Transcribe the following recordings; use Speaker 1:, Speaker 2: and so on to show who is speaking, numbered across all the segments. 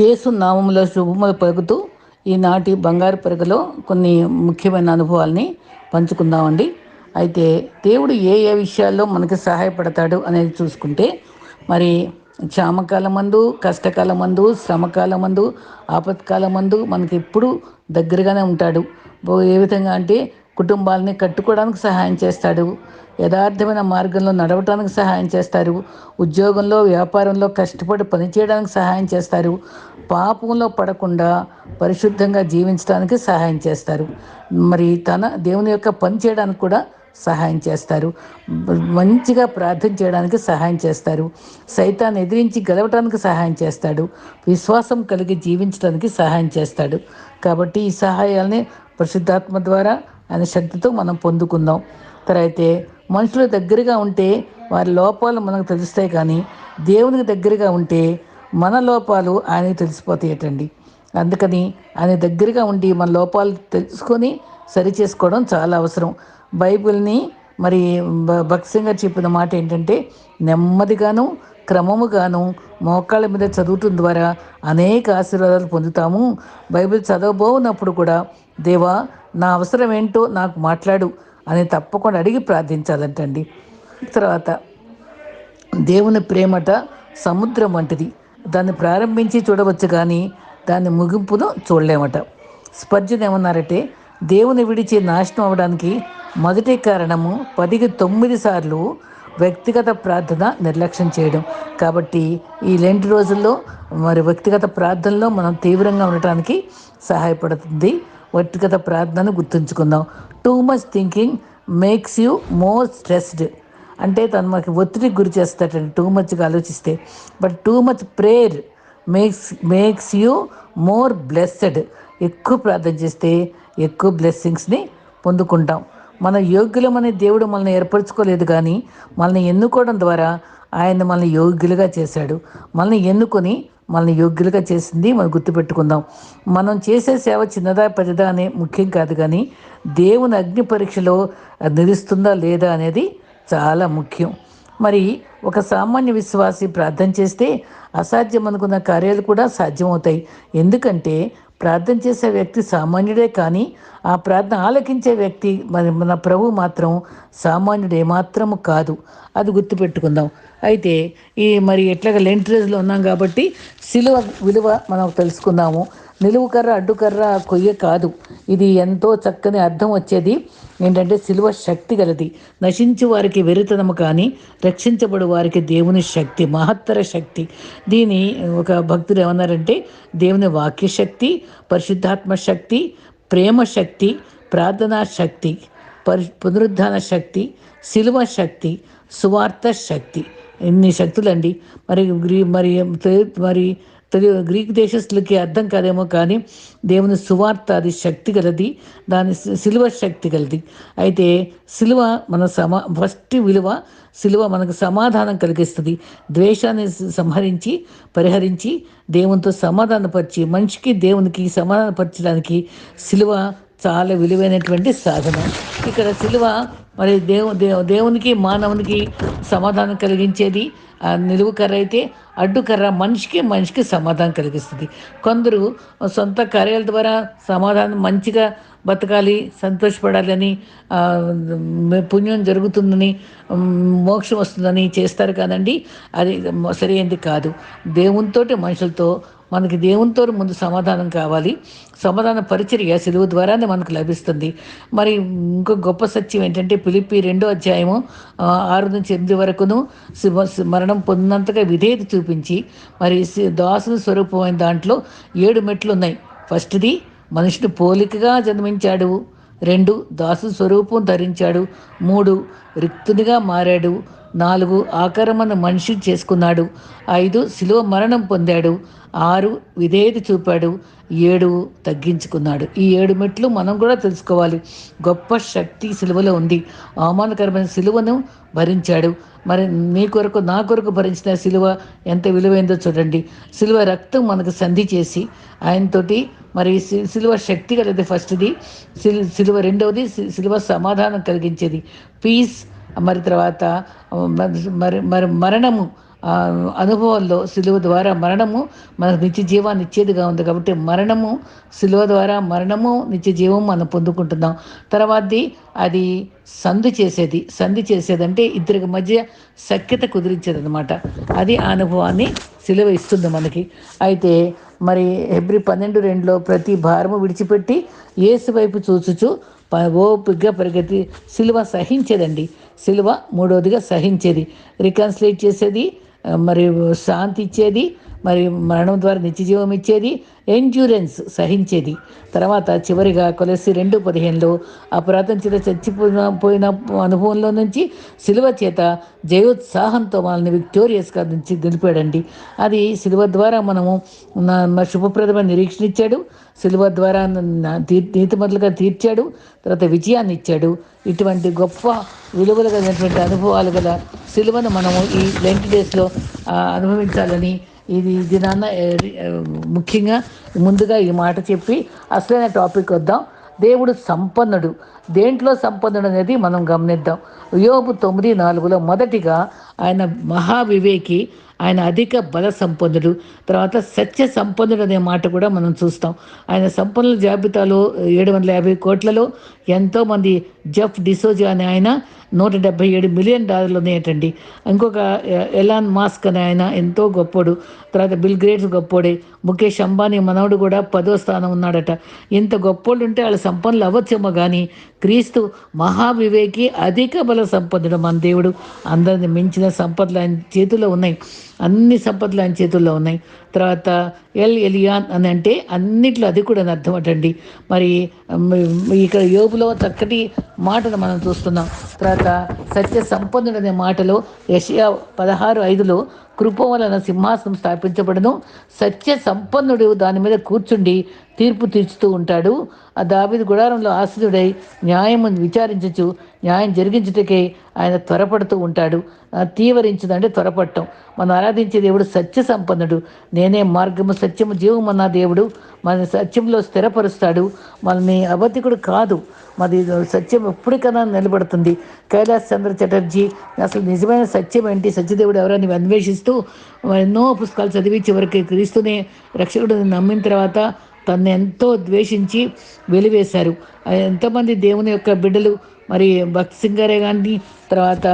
Speaker 1: యేసు నామంలో శుభములు పలుకుతూ ఈనాటి బంగారు పెరుగులో కొన్ని ముఖ్యమైన అనుభవాల్ని పంచుకుందామండి. అయితే దేవుడు ఏ ఏ విషయాల్లో మనకి సహాయపడతాడు అనేది చూసుకుంటే మరి క్షామకాలం మందు కష్టకాల మందు శ్రమకాల మందు ఆపత్కాల మందు మనకి ఎప్పుడు దగ్గరగానే ఉంటాడు. ఏ విధంగా అంటే కుటుంబాలని కట్టుకోవడానికి సహాయం చేస్తాడు. యథార్థమైన మార్గంలో నడవటానికి సహాయం చేస్తారు. ఉద్యోగంలో వ్యాపారంలో కష్టపడి పనిచేయడానికి సహాయం చేస్తారు. పాపంలో పడకుండా పరిశుద్ధంగా జీవించడానికి సహాయం చేస్తారు. మరి తన దేవుని యొక్క పని చేయడానికి కూడా సహాయం చేస్తారు. మంచిగా ప్రార్థన చేయడానికి సహాయం చేస్తారు. సైతాన్ని ఎదిరించి గెలవటానికి సహాయం చేస్తాడు. విశ్వాసం కలిగి జీవించడానికి సహాయం చేస్తాడు. కాబట్టి ఈ సహాయాల్ని పరిశుద్ధాత్మ ద్వారా అనే శక్తితో మనం పొందుకుందాం. తర్వాత మనుషుల దగ్గరగా ఉంటే వారి లోపాలు మనకు తెలుస్తాయి కానీ దేవునికి దగ్గరగా ఉంటే మన లోపాలు ఆయనకి తెలిసిపోతాయటండి అందుకని ఆయన దగ్గరగా ఉండి మన లోపాలు తెలుసుకొని సరి చేసుకోవడం చాలా అవసరం. బైబిల్ని మరి భక్సింగా చెప్పిన మాట ఏంటంటే నెమ్మదిగాను క్రమముగాను మోకాళ్ళ మీద చదువుతున్న ద్వారా అనేక ఆశీర్వాదాలు పొందుతాము. బైబిల్ చదవబోనప్పుడు కూడా దేవా నా అవసరం ఏంటో నాకు మాట్లాడు అని తప్పకుండా అడిగి ప్రార్థించాలంటండి. తర్వాత దేవుని ప్రేమట సముద్రం వంటిది. దాన్ని ప్రారంభించి చూడవచ్చు కానీ దాని ముగింపును చూడలేమట. స్పర్జన్ ఏమన్నారంటే దేవుని విడిచి నాశనం అవ్వడానికి మొదటి కారణము పదికి తొమ్మిది సార్లు వ్యక్తిగత ప్రార్థన నిర్లక్ష్యం చేయడం. కాబట్టి ఈ లెంటి రోజుల్లో మరి వ్యక్తిగత ప్రార్థనలో మనం తీవ్రంగా ఉండటానికి సహాయపడుతుంది. వ్యక్తిగత ప్రార్థనను గుర్తుంచుకుందాం. Too much thinking makes you more stressed అంటే తను మనకి ఒత్తిడికి గురి చేస్తాడండి టూ మచ్గా ఆలోచిస్తే. But too much prayer makes makes you more blessed ఎక్కువ ప్రార్థన చేస్తే ఎక్కువ బ్లెస్సింగ్స్ని పొందుకుంటాం. మన యోగ్యులమనే దేవుడు మనల్ని ఏర్పరచుకోలేదు కానీ మనల్ని ఎన్నుకోవడం ద్వారా ఆయన మనల్ని యోగ్యులుగా చేశాడు. మనల్ని ఎన్నుకొని మనల్ని యోగ్యులుగా చేసింది మనం గుర్తుపెట్టుకుందాం. మనం చేసే సేవ చిన్నదా పెద్దదా అనే ముఖ్యం కాదు కానీ దేవుని అగ్ని పరీక్షలో నిలుస్తుందా లేదా అనేది చాలా ముఖ్యం. మరి ఒక సామాన్య విశ్వాసి ప్రార్థన చేస్తే అసాధ్యం అనుకున్న కార్యాలు కూడా సాధ్యమవుతాయి. ఎందుకంటే ప్రార్థన చేసే వ్యక్తి సామాన్యుడే కానీ ఆ ప్రార్థన ఆలకించే వ్యక్తి మరి మన ప్రభు మాత్రం సామాన్యుడు ఏమాత్రము కాదు. అది గుర్తుపెట్టుకుందాం. అయితే ఈ మరి ఎట్లాగా లెంట్ రోజులో ఉన్నాం కాబట్టి సిలువ విలువ మనం తెలుసుకుందాము. నిలువుకర్ర అడ్డుకర్ర కొయ్య కాదు. ఇది ఎంతో చక్కని అర్థం వచ్చేది. ఏంటంటే సిలువ శక్తి గలది. నశించు వారికి వెరితనము కానీ రక్షించబడు వారికి దేవుని శక్తి మహత్తర శక్తి. దీని ఒక భక్తులు ఏమన్నారంటే దేవుని వాక్య శక్తి పరిశుద్ధాత్మ శక్తి ప్రేమ శక్తి ప్రార్థనా శక్తి పరి పునరుద్ధాన శక్తి సిలువ శక్తి సువార్త శక్తి. ఎన్ని శక్తులండి. మరి మరి మరి గ్రీక్ దేశస్తులకి అర్థం కాదేమో కానీ దేవుని సువార్త అది శక్తి గలది దాని సిలువ శక్తి గలది. అయితే సిలువ మన సమా ఫస్ట్ విలువ సిలువ మనకు సమాధానం కలిగిస్తుంది. ద్వేషాన్ని సంహరించి పరిహరించి దేవునితో సమాధానపరిచి మనిషికి దేవునికి సమాధానపరచడానికి సిలువ చాలా విలువైనటువంటి సాధనం. ఇక్కడ సిలువ మరి దేవు దేవునికి మానవునికి సమాధానం కలిగించేది. నిలువు కర్ర అయితే అడ్డుకర్ర మనిషికి మనిషికి సమాధానం కలిగిస్తుంది. కొందరు సొంత కార్యాల ద్వారా సమాధానం మంచిగా బతకాలి సంతోషపడాలని పుణ్యం జరుగుతుందని మోక్షం వస్తుందని చేస్తారు కాదండి. అది సరైనది కాదు. దేవునితోటి మనుషులతో మనకి దేవునితో ముందు సమాధానం కావాలి. సమాధాన పరిచర్య సెలవు ద్వారానే మనకు లభిస్తుంది. మరి ఇంకో గొప్ప సత్యం ఏంటంటే పిలిపి రెండో అధ్యాయము ఆరు నుంచి ఎనిమిది వరకును మరణం పొందినంతగా విధేయత చూపించి మరి దాసుని స్వరూపమైన దాంట్లో ఏడు మెట్లు ఉన్నాయి ఫస్ట్ది మనిషిని పోలికగా జన్మించాడు. రెండు దాసు స్వరూపం ధరించాడు. మూడు రిక్తునిగా మారాడు. నాలుగు ఆకరమను మనిషి చేసుకున్నాడు. ఐదు శిలువ మరణం పొందాడు. ఆరు విధేయత చూపాడు. ఏడు తగ్గించుకున్నాడు. ఈ ఏడు మెట్లు మనం కూడా తెలుసుకోవాలి. గొప్ప శక్తి సిలువలో ఉంది. అవమానకరమైన సిలువను భరించాడు. మరి మీ కొరకు నా కొరకు భరించిన సిలువ ఎంత విలువైందో చూడండి. సిలువ రక్తం మనకు సంధి చేసి ఆయనతోటి మరి సిలువ శక్తి కలది ఫస్ట్ది సిలువ రెండవది సిలువ సమాధానం కలిగించేది. పీస్ మరి తర్వాత మరి మరి మరణము అనుభవంలో సిలువ ద్వారా మరణము మనకు నిత్య జీవాన్ని ఇచ్చేదిగా ఉంది కాబట్టి మరణము సిలువ ద్వారా మరణము నిత్య జీవం మనం పొందుకుంటున్నాం. తర్వాతది అది సంధి చేసేది. సంధి చేసేది అంటే ఇద్దరికి మధ్య సఖ్యత కుదిరించేది అనమాట అది ఆ అనుభవాన్ని సిలువ ఇస్తుంది మనకి. అయితే మరి ఎబ్రి పన్నెండు రెండులో ప్రతి భారము విడిచిపెట్టి ఏసు వైపు చూచుచు ఓపిగ్గా పరిగెత్తి సిలువ సహించేదండి. సిలువ మూడవదిగా సహించేది. రికన్సిలేట్ చేసేది మరి శాంతి ఇచ్చేది మరియు మరణం ద్వారా నిత్యజీవం ఇచ్చేది ఎండ్యూరెన్స్ సహించేది. తర్వాత చివరిగా కొలసి రెండు పదిహేనులో అపరాధం చేత చచ్చిపోయిన పోయిన అనుభవంలో నుంచి సిలువ చేత జయోత్సాహంతో మనల్ని విక్టోరియస్గా నుంచి గెలిపాడండి అది సిలువ ద్వారా మనము శుభప్రదమైన నిరీక్షణ ఇచ్చాడు. సిలువ ద్వారా నీతిమంతులుగా తీర్చాడు. తర్వాత విజయాన్ని ఇచ్చాడు. ఇటువంటి గొప్ప విలువలు కలిగినటువంటి అనుభవాలు గల సిలువను మనము ఈ లెంట్ డేస్లో అనుభవించాలని ఇది దినాన్న ముఖ్యంగా ముందుగా ఈ మాట చెప్పి అసలైన టాపిక్ వద్దాం. దేవుడు సంపన్నుడు. దేంట్లో సంపన్నుడు అనేది మనం గమనిద్దాం. యోబు తొమ్మిది నాలుగులో మొదటిగా ఆయన మహావివేకి ఆయన అధిక బల సంపన్నుడు. తర్వాత సత్య సంపన్నుడు అనే మాట కూడా మనం చూస్తాం. ఆయన సంపన్నుల జాబితాలో ఏడు వందల యాభై కోట్లలో ఎంతోమంది జఫ్ డిసోజా అనే ఆయన నూట డెబ్బై ఏడు మిలియన్ డాలర్లు ఉన్నాయటండి ఇంకొక ఎలాన్ మాస్క్ అనే ఆయన ఎంతో గొప్పడు. తర్వాత బిల్ గ్రేట్స్ గొప్పోడే. ముఖేష్ అంబానీ మనవడు కూడా పదో స్థానం ఉన్నాడట. ఇంత గొప్పోళ్ళు ఉంటే వాళ్ళ సంపన్నులు అవ్వచ్చేమో కానీ క్రీస్తు మహావివేకి అధిక బల సంపన్నుడు మన దేవుడు. అందరిని మించిన సంపదలు ఆయన చేతిలో ఉన్నాయి. అన్ని సంపదలు ఆయన చేతుల్లో ఉన్నాయి. తర్వాత ఎల్ ఎలియాన్ అని అంటే అన్నిట్లో అది కూడా అర్థం అటండి. మరి ఇక్కడ యోగులో చక్కటి మాటను మనం చూస్తున్నాం. తర్వాత సత్య సంపన్నుడు అనే మాటలో యషయా పదహారు ఐదులో కృప వలన సింహాసనం స్థాపించబడను. సత్య సంపన్నుడు దాని మీద కూర్చుండి తీర్పు తీర్చుతూ ఉంటాడు. ఆ దావిది గుడారంలో ఆశ్రుడై న్యాయం విచారించచ్చు న్యాయం జరిగించుటకే ఆయన త్వరపడుతూ ఉంటాడు. తీవరించదు అంటే త్వరపడటం. మనం ఆరాధించే దేవుడు సత్య సంపన్నుడు. నేనే మార్గము సత్యము జీవమన్న దేవుడు మన సత్యంలో స్థిరపరుస్తాడు. మనల్ని అబద్ధికుడు కాదు. మరి సత్యం ఎప్పటికైనా నిలబడుతుంది. కైలాస్ చంద్ర చటర్జీ అసలు నిజమైన సత్యం ఏంటి? సత్యదేవుడు ఎవరని అన్వేషిస్తూ ఎన్నో పుస్తకాలు చదివి చివరికి క్రీస్తునే రక్షకుడిని నమ్మిన తర్వాత తను ఎంతో ద్వేషించి వెలివేశారు. ఎంతోమంది దేవుని యొక్క బిడ్డలు మరి భక్తి సింగారే కానీ తర్వాత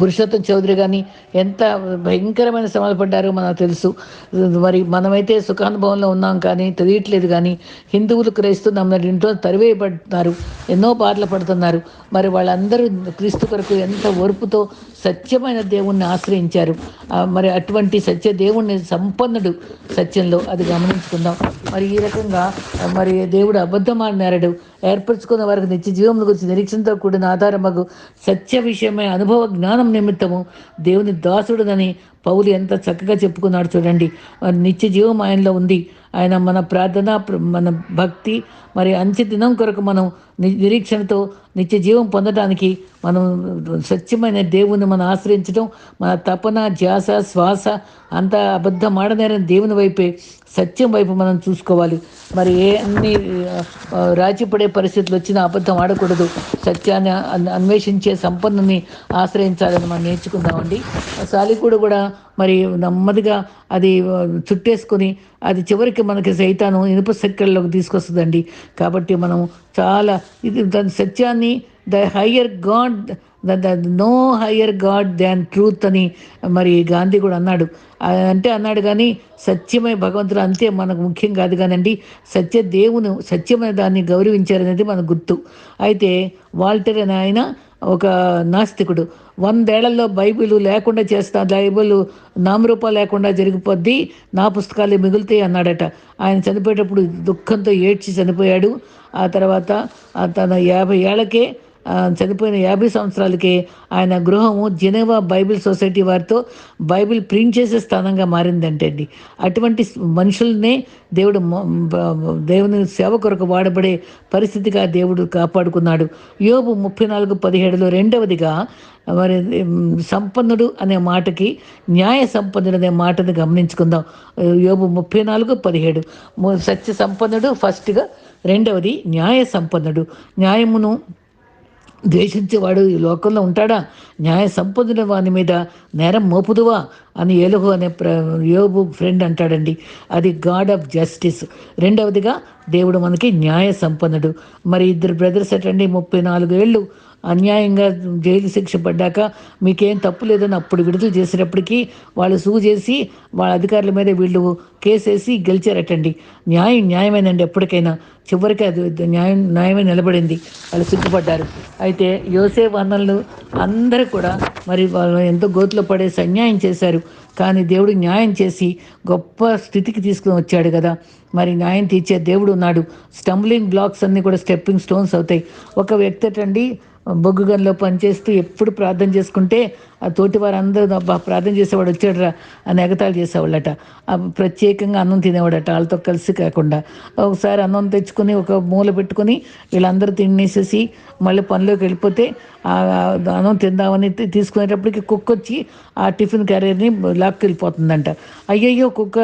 Speaker 1: పురుషోత్తం చౌదరి కానీ ఎంత భయంకరమైన శ్రమలు పడ్డారో మనకు తెలుసు. మరి మనమైతే సుఖానుభవంలో ఉన్నాం కానీ తెలియట్లేదు కానీ హిందువులు క్రైస్తవు నమ్మిన ఇంట్లో తరివేయబడుతున్నారు ఎన్నో బాధలు పడుతున్నారు. మరి వాళ్ళందరూ క్రీస్తు కొరకు ఎంత ఓర్పుతో సత్యమైన దేవుణ్ణి ఆశ్రయించారు. మరి అటువంటి సత్య దేవుణ్ణి సంపన్నుడు సత్యంలో అది గమనించుకుందాం. మరి ఈ రకంగా మరి దేవుడు అబద్ధమాడినారడు ఏర్పరచుకున్న వారికి నిత్య జీవం గురించి నిరీక్షణతో కూడిన ఆధారమగు సత్య విషయమై అనుభవ జ్ఞానం నిమిత్తము దేవుని దాసుడునని పౌలు ఎంత చక్కగా చెప్పుకున్నాడు చూడండి. నిత్య జీవం ఆయనలో ఉంది. ఆయన మన ప్రార్థన మన భక్తి మరి అంచె దినం కొరకు మనం నిరీక్షణతో నిత్య జీవం పొందడానికి మనం స్వచ్ఛమైన దేవుని మనం ఆశ్రయించడం మన తపన ధ్యాస శ్వాస అంత అబద్ధం ఆడనేరని దేవుని వైపే సత్యం వైపు మనం చూసుకోవాలి. మరి ఏ అన్ని రాజీపడే పరిస్థితులు వచ్చినా అబద్ధం ఆడకూడదు. సత్యాన్ని అన్వేషించే సంపన్నుని ఆశ్రయించాలని మనం నేర్చుకుందామండి. సాలికూడు కూడా మరి నెమ్మదిగా అది చుట్టేసుకొని అది చివరికి మనకి సైతాను ఇనుప సెక్కల్లోకి తీసుకొస్తుందండి. కాబట్టి మనం చాలా ఇది దాని సత్యాన్ని the higher God the no higher God than truth అని మరి గాంధీ కూడా అన్నాడు. అంటే అన్నాడు కానీ సత్యమే భగవంతుడు అంతే మనకు ముఖ్యం కాదు కానండి సత్య దేవును సత్యమైన దాన్ని గౌరవించారనేది మన గుర్తు. అయితే వాల్టర్ అని ఆయన ఒక నాస్తికుడు. వందేళ్ళలో బైబిల్ లేకుండా చేస్తా బైబిల్ నామరూప లేకుండా జరిగిపోద్ది నా పుస్తకాలు మిగులుతాయి అన్నాడట. ఆయన చనిపోయేటప్పుడు దుఃఖంతో ఏడ్చి చనిపోయాడు. ఆ తర్వాత తన యాభై ఏళ్ళకే చనిపోయిన యాభై సంవత్సరాలకే ఆయన గృహము జెనెవా బైబిల్ సొసైటీ వారితో బైబిల్ ప్రింట్ చేసే స్థానంగా మారిందంటే అండి. అటువంటి మనుషుల్నే దేవుడు దేవుని సేవ కొరకు వాడబడే పరిస్థితిగా దేవుడు కాపాడుకున్నాడు. యోబు ముప్పై నాలుగు పదిహేడులో రెండవదిగా మరి సంపన్నుడు అనే మాటకి న్యాయ సంపన్నుడు అనే మాటను గమనించుకుందాం. యోబు ముప్పై నాలుగు పదిహేడు. సత్య సంపన్నుడు ఫస్ట్గా రెండవది న్యాయ సంపన్నుడు. న్యాయమును ద్వేషించేవాడు ఈ లోకంలో ఉంటాడా? న్యాయ సంపన్నుల వాని మీద నేరం మోపుదువా? అని ఏలుగు అనే ప్ర యోబు ఫ్రెండ్ అంటాడండి. అది గాడ్ ఆఫ్ జస్టిస్. రెండవదిగా దేవుడు మనకి న్యాయ సంపన్నుడు. మరి ఇద్దరు బ్రదర్స్ అటండి ముప్పై నాలుగు ఏళ్ళు. అన్యాయంగా జైలు శిక్ష పడ్డాక మీకేం తప్పు లేదని అప్పుడు విడుదల చేసేటప్పటికీ వాళ్ళు సూ చేసి వాళ్ళ అధికారుల మీద వీళ్ళు కేసేసి గెలిచారటండి. న్యాయం న్యాయమేనండి ఎప్పటికైనా. చివరికి అది న్యాయం న్యాయమే నిలబడింది. వాళ్ళు సిగ్గుపడ్డారు. అయితే యోసే వనరులు అందరూ కూడా మరి వాళ్ళు ఎంతో గోతులో పడేసి అన్యాయం చేశారు. కానీ దేవుడు న్యాయం చేసి గొప్ప స్థితికి తీసుకుని వచ్చాడు కదా. మరి న్యాయం తీర్చే దేవుడు ఉన్నాడు. స్టంబ్లింగ్ బ్లాక్స్ అన్నీ కూడా స్టెప్పింగ్ స్టోన్స్ అవుతాయి. ఒక వ్యక్తి అండి బొగ్గు గనిలో పనిచేస్తూ ఎప్పుడు ప్రార్థన చేసుకుంటే ఆ తోటి వారందరూ ప్రార్థన చేసేవాడు వచ్చాడురా అని ఎగతాళి చేసేవాళ్ళట. ప్రత్యేకంగా అన్నం తినేవాడట వాళ్ళతో కలిసి కాకుండా. ఒకసారి అన్నం తెచ్చుకొని ఒక మూల పెట్టుకొని వీళ్ళందరూ తినేసేసి మళ్ళీ పనిలోకి వెళ్ళిపోతే ఆ అన్నం తిందామని తీసుకునేటప్పటికి కుక్క వచ్చి ఆ టిఫిన్ క్యారియర్ని లాక్కి వెళ్ళిపోతుందంట. అయ్యయ్యో కుక్క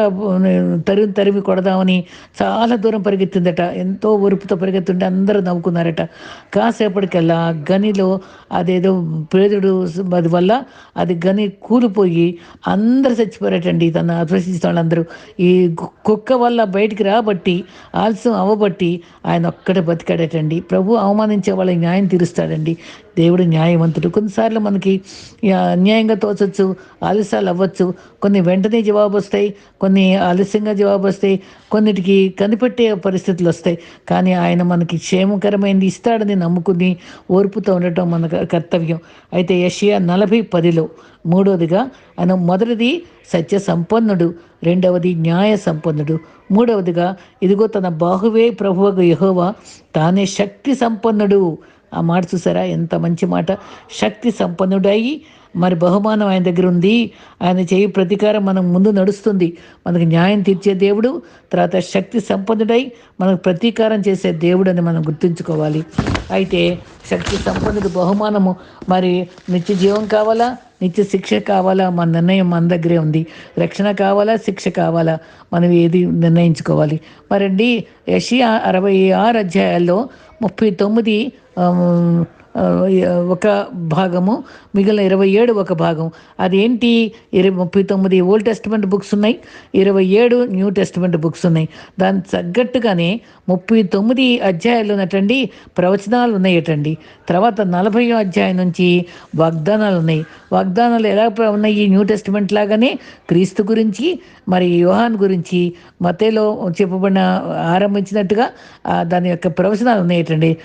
Speaker 1: తరిమి తరిమి కొడదామని చాలా దూరం పరిగెత్తిందట. ఎంతో ఒరుపుతో పరిగెత్తుంటే అందరూ నవ్వుకున్నారట. కాసేపటికల్లా ఆ గనిలో అదేదో పేదడు అది వల్ల అది గని కూలిపోయి అందరు చచ్చిపోయారటండి. తను అద్వేషించిన వాళ్ళందరూ. ఈ కుక్క వల్ల బయటికి రాబట్టి ఆలస్యం అవ్వబట్టి ఆయన ఒక్కడే బతికాడటండి. ప్రభు అవమానించే వాళ్ళ న్యాయం తీరుస్తాడండి. దేవుడు న్యాయవంతుడు. కొన్నిసార్లు మనకి అన్యాయంగా తోచచ్చు ఆలస్యాలు అవ్వచ్చు. కొన్ని వెంటనే జవాబు వస్తాయి కొన్ని ఆలస్యంగా జవాబు వస్తాయి కొన్నిటికి కనిపెట్టే పరిస్థితులు వస్తాయి కానీ ఆయన మనకి క్షేమకరమైనది ఇస్తాడని నమ్ముకుని ఓర్పుతో ఉండటం మన కర్తవ్యం. అయితే యషియా నలభై పదిలో. మూడవదిగా ఆయన మొదటిది సత్య సంపన్నుడు రెండవది న్యాయ సంపన్నుడు. మూడవదిగా ఇదిగో తన బాహువే ప్రభువకు యహోవా తానే శక్తి సంపన్నుడు. ఆ మాట చూసారా? ఎంత మంచి మాట. శక్తి సంపన్నుడై మరి బహుమానం ఆయన దగ్గర ఉంది. ఆయన చేయి ప్రతీకారం మనం ముందు నడుస్తుంది. మనకు న్యాయం తీర్చే దేవుడు తర్వాత శక్తి సంపన్నుడై మనకు ప్రతీకారం చేసే దేవుడు అని మనం గుర్తుంచుకోవాలి. అయితే శక్తి సంపన్నుడు బహుమానము. మరి నిత్య జీవం కావాలా? నిత్య శిక్ష కావాలా? మన నిర్ణయం మన దగ్గరే ఉంది. రక్షణ కావాలా? శిక్ష కావాలా? మనం ఏది నిర్ణయించుకోవాలి? మరండి యషి అరవై ఆరు అధ్యాయాల్లో ముప్పై తొమ్మిది ఆమ్, ఆ, ఒక భాగము మిగిలిన ఇరవై ఏడు ఒక భాగం. అదేంటి? ఇరవై ముప్పై తొమ్మిది ఓల్డ్ టెస్ట్మెంట్ బుక్స్ ఉన్నాయి ఇరవై ఏడు న్యూ టెస్ట్మెంట్ బుక్స్ ఉన్నాయి. దాని తగ్గట్టుగానే ముప్పై తొమ్మిది అధ్యాయాలు ఉన్నటండి ప్రవచనాలు ఉన్నాయటండి. తర్వాత నలభై అధ్యాయం నుంచి వాగ్దానాలు ఉన్నాయి. వాగ్దానాలు ఎలా ఉన్నాయి? న్యూ టెస్ట్మెంట్ లాగానే క్రీస్తు గురించి మరి యోహాన్ గురించి మతేలో చెప్పబడిన ఆరంభించినట్టుగా దాని యొక్క ప్రవచనాలు ఉన్నాయటండి.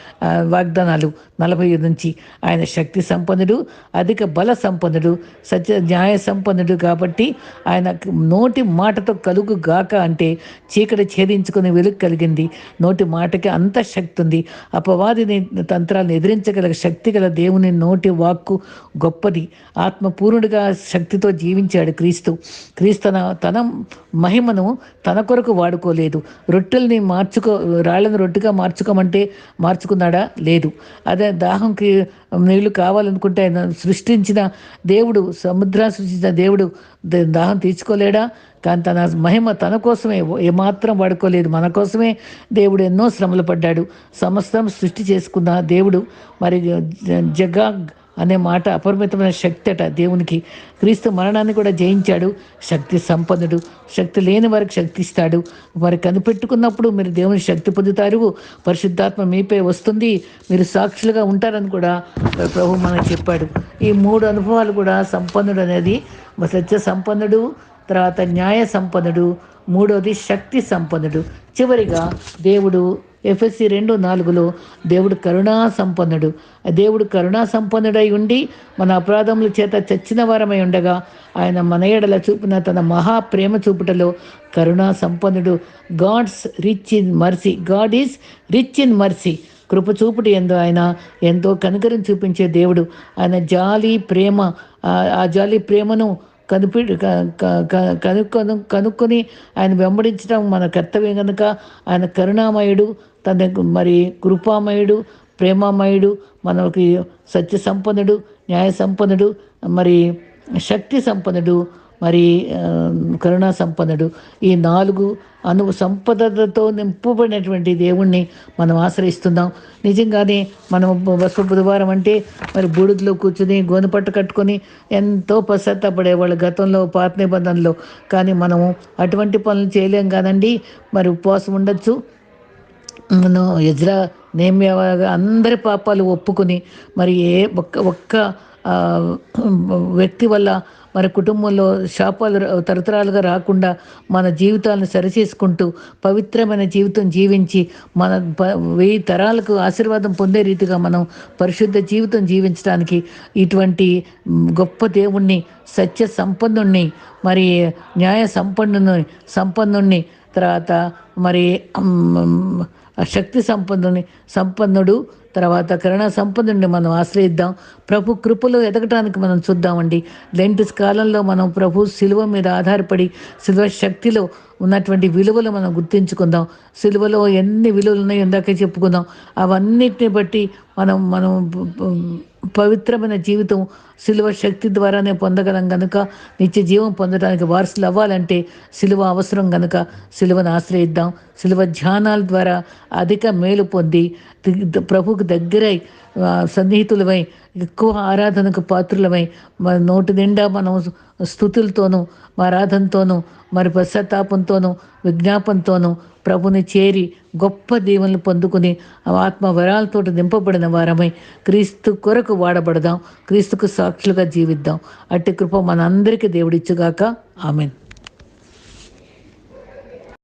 Speaker 1: వాగ్దానాలు నలభై నుంచి ఆయన శక్తి సంపన్నుడు అధిక బల సంపన్నుడు సత్య న్యాయ సంపన్నుడు కాబట్టి ఆయన నోటి మాటతో కలుగు గాక అంటే చీకటి ఛేదించుకుని వెలుగు కలిగింది. నోటి మాటకి అంత శక్తి ఉంది. అపవాదిని తంత్రాలను ఎదిరించగల శక్తి గల దేవుని నోటి వాక్కు గొప్పది. ఆత్మపూర్ణుడిగా శక్తితో జీవించాడు క్రీస్తు. క్రీస్తు తన మహిమను తన కొరకు వాడుకోలేదు. రొట్టెల్ని మార్చుకో రాళ్ళను రొట్టెగా మార్చుకోమంటే మార్చుకున్నాడా? లేదు. అదే దాహం దాహంకి నీళ్ళు కావాలనుకుంటే ఆయన సృష్టించిన దేవుడు సముద్రాన్ని సృష్టించిన దేవుడు ద- దాహం తీర్చుకోలేడా? కానీ తన మహిమ తన కోసమే ఏమాత్రం వాడుకోలేదు. మన కోసమే దేవుడు ఎన్నో శ్రమలు పడ్డాడు. సమస్తం సృష్టి చేసుకున్న దేవుడు. మరి జ- అనే మాట అపరిమితమైన శక్తి అట దేవునికి. క్రీస్తు మరణాన్ని కూడా జయించాడు. శక్తి సంపన్నుడు. శక్తి లేని వారికి శక్తి ఇస్తాడు. వారి కనిపెట్టుకున్నప్పుడు మీరు దేవుని శక్తి పొందుతారు. పరిశుద్ధాత్మ మీపై వస్తుంది. మీరు సాక్షులుగా ఉంటారని కూడా ప్రభు మనకు చెప్పాడు. ఈ మూడు అనుభవాలు కూడా సంపన్నుడు అనేది. సత్య సంపన్నుడు తర్వాత న్యాయ సంపన్నుడు మూడోది శక్తి సంపన్నుడు. చివరిగా దేవుడు ఎఫ్ఎస్సి రెండు నాలుగులో దేవుడు కరుణా సంపన్నుడు. దేవుడు కరుణా సంపన్నుడై ఉండి మన అపరాధముల చేత చచ్చిన వారమై ఉండగా ఆయన మన ఎడల చూపిన తన మహా ప్రేమ చూపుటలో కరుణా సంపన్నుడు. God's rich in mercy. God is rich in mercy. కృప చూపుటి ఎందు ఆయన ఎంతో కనికరం చూపించే దేవుడు. ఆయన జాలి ప్రేమ ఆ జాలి ప్రేమను కనిపి కనుక్కొని కనుక్కొని ఆయన వెంబడించడం మన కర్తవ్యం కనుక ఆయన కరుణామయుడు తన మరి కృపామయుడు ప్రేమామయుడు మనకి సత్య సంపన్నుడు న్యాయ సంపన్నుడు మరి శక్తి సంపన్నుడు మరి కరుణా సంపన్నుడు. ఈ నాలుగు అను సంపదతో నింపబడినటువంటి దేవుణ్ణి మనం ఆశ్రయిస్తున్నాం. నిజంగానే మనం బస్సు బుధవారం అంటే మరి బూడిదలో కూర్చుని గోనపట్టు కట్టుకొని ఎంతో పశ్చాత్తపడేవాళ్ళు గతంలో పాత నిబంధనలో. కానీ మనము అటువంటి పనులు చేయలేం కాదండి. మరి ఉపవాసం ఉండొచ్చు. మనం ఎజ్రా నేమ్యగా అందరి పాపాలు ఒప్పుకొని మరి ఏ ఒక్క ఒక్క వ్యక్తి వల్ల మన కుటుంబంలో శాపాలు తరతరాలుగా రాకుండా మన జీవితాలను సరిచేసుకుంటూ పవిత్రమైన జీవితం జీవించి మన వెయ్యి తరాలకు ఆశీర్వాదం పొందే రీతిగా మనం పరిశుద్ధ జీవితం జీవించడానికి ఇటువంటి గొప్ప దేవుణ్ణి సత్య సంపన్నుణ్ణి మరి న్యాయ సంపన్నుని సంపన్నుణ్ణి తర్వాత మరి శక్తి సంపన్నుని సంపన్నుడు తర్వాత కరుణ సంపన్నుడిని మనం ఆశ్రయిద్దాం. ప్రభు కృపలో ఎదగటానికి మనం చూద్దామండి. లెంటిస్ కాలంలో మనం ప్రభు శిలువ మీద ఆధారపడి శిలువ శక్తిలో ఉన్నటువంటి విలువలు మనం గుర్తించుకుందాం. సిలువలో ఎన్ని విలువలు ఉన్నాయో ఇందాకే చెప్పుకుందాం. అవన్నిటిని బట్టి మనం మనం పవిత్రమైన జీవితం సిలువ శక్తి ద్వారానే పొందగలం కనుక నిత్య జీవం పొందడానికి వారసులు అవ్వాలంటే సిలువ అవసరం కనుక సిలువను ఆశ్రయిద్దాం. శిలువ ధ్యానాల ద్వారా అధిక మేలు పొంది ప్రభుకు దగ్గరై సన్నిహితులమై ఎక్కువ ఆరాధనకు పాత్రులమై మన నోటి నిండా మనం స్థుతులతోనూ ఆరాధనతోనూ మరి పశ్చాత్తాపంతోనూ విజ్ఞాపంతోనూ ప్రభుని చేరి గొప్ప దీవెనలు పొందుకుని ఆత్మ వరాలతో నింపబడిన వారమై క్రీస్తు కొరకు వాడబడదాం. క్రీస్తుకు సాక్షులుగా జీవిద్దాం. అట్టి కృప మనందరికీ దేవుడిచ్చుగాక. ఆమెన్.